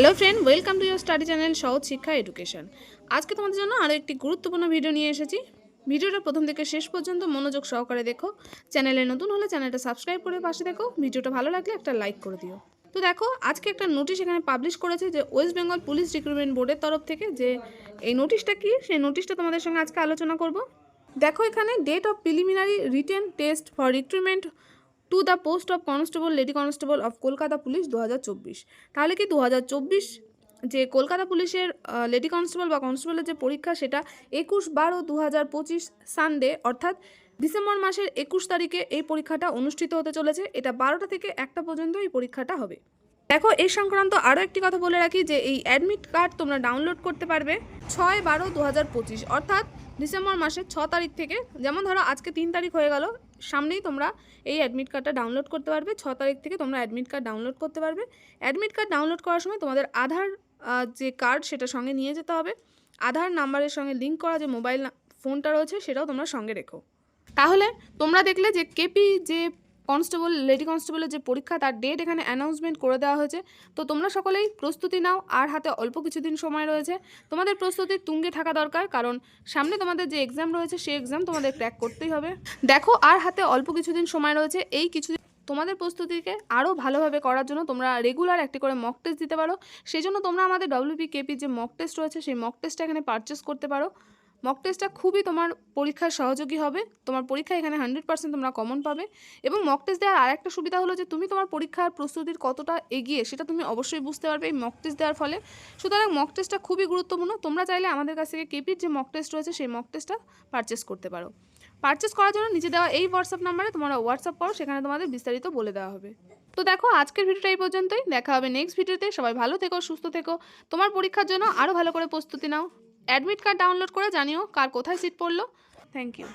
Hello friend welcome to your study channel সহজ শিক্ষা education আজকে তোমাদের জন্য আরও একটি গুরুত্বপূর্ণ ভিডিও নিয়ে এসেছি। ভিডিওটা প্রথম থেকে শেষ পর্যন্ত মনোযোগ সহকারে দেখো। চ্যানেলে নতুন হলে চ্যানেলটা সাবস্ক্রাইব করে পাশে দেখো। ভিডিওটা ভালো লাগলে একটা লাইক করে দিও। তো দেখো, আজকে একটা নোটিশ এখানে পাবলিশ করেছে যে ওয়েস্ট বেঙ্গল পুলিশ রিক্রুটমেন্ট বোর্ডের তরফ থেকে যে এই নোটিশটা কি, সেই নোটিশটা তোমাদের সঙ্গে আজকে আলোচনা করব। দেখো এখানে date of preliminary written test for recruitment to the post of constable lady constable of Kolkata police দু হাজার চব্বিশ। তাহলে কি দু হাজার চব্বিশ যে কলকাতা পুলিশের লেডি কনস্টেবল বা কনস্টেবলের যে পরীক্ষা, সেটা একুশ বারো দু সানডে অর্থাৎ ডিসেম্বর মাসের একুশ তারিখে এই পরীক্ষাটা অনুষ্ঠিত হতে চলেছে। এটা বারোটা থেকে একটা পর্যন্ত এই পরীক্ষাটা হবে। দেখো এই সংক্রান্ত আরও একটি কথা বলে রাখি যে এই অ্যাডমিট কার্ড তোমরা ডাউনলোড করতে পারবে ছয় বারো দু অর্থাৎ ডিসেম্বর মাসের ছ তারিখ থেকে। যেমন ধরো, আজকে তিন তারিখ হয়ে গেল, সামনেই তোমরা এই অ্যাডমিট কার্ডটা ডাউনলোড করতে পারবে। ছ তারিখ থেকে তোমরা অ্যাডমিট কার্ড ডাউনলোড করতে পারবে। অ্যাডমিট কার্ড ডাউনলোড করার সময় তোমাদের আধার যে কার্ড সেটা সঙ্গে নিয়ে যেতে হবে। আধার নাম্বারের সঙ্গে লিঙ্ক করা যে মোবাইল ফোনটা রয়েছে, সেটাও তোমরা সঙ্গে রেখো। তাহলে তোমরা দেখলে যে কেপি যে কনস্টেবল, লেডি কনস্টেবলের যে পরীক্ষা, তার ডেট এখানে অ্যানাউন্সমেন্ট করে দেওয়া হয়েছে। তো তোমরা সকলেই প্রস্তুতি নাও, আর হাতে অল্প কিছুদিন সময় রয়েছে। তোমাদের প্রস্তুতির তুঙ্গে থাকা দরকার, কারণ সামনে তোমাদের যে এক্সাম রয়েছে, সেই এক্সাম তোমাদের ক্র্যাক করতেই হবে। দেখো, আর হাতে অল্প কিছুদিন সময় রয়েছে, এই কিছুদিন তোমাদের প্রস্তুতিকে আরও ভালোভাবে করার জন্য তোমরা রেগুলার একটি করে মক টেস্ট দিতে পারো। সেই জন্য তোমরা আমাদের ডব্লিউপি কেপি যে মক টেস্ট রয়েছে, সেই মক টেস্টটা এখানে পারচেস করতে পারো। মক টেস্টটা খুবই তোমার পরীক্ষার সহযোগী হবে। তোমার পরীক্ষা এখানে হান্ড্রেড পার্সেন্ট তোমরা কমন পাবে। এবং মক টেস্ট দেওয়ার আর একটা সুবিধা হলো যে, তুমি তোমার পরীক্ষার প্রস্তুতির কতটা এগিয়ে, সেটা তুমি অবশ্যই বুঝতে পারবে এই মক টেস্ট দেওয়ার ফলে। সুতরাং মক টেস্টটা খুবই গুরুত্বপূর্ণ। তোমরা চাইলে আমাদের কাছ থেকে কেপির যে মক টেস্ট রয়েছে, সেই মক টেস্টটা পারচেস করতে পারো। পারচেস করার জন্য নিচে দেওয়া এই হোয়াটসঅ্যাপ নাম্বারে তোমরা হোয়াটসঅ্যাপ করো, সেখানে তোমাদের বিস্তারিত বলে দেওয়া হবে। তো দেখো, আজকের ভিডিওটা এই পর্যন্তই। দেখা হবে নেক্সট ভিডিওতে। সবাই ভালো থেকো, সুস্থ থেকো। তোমার পরীক্ষার জন্য আরও ভালো করে প্রস্তুতি নাও। অ্যাডমিট কার্ড ডাউনলোড করে জানিও কার কোথায় সিট পড়ল। Thank you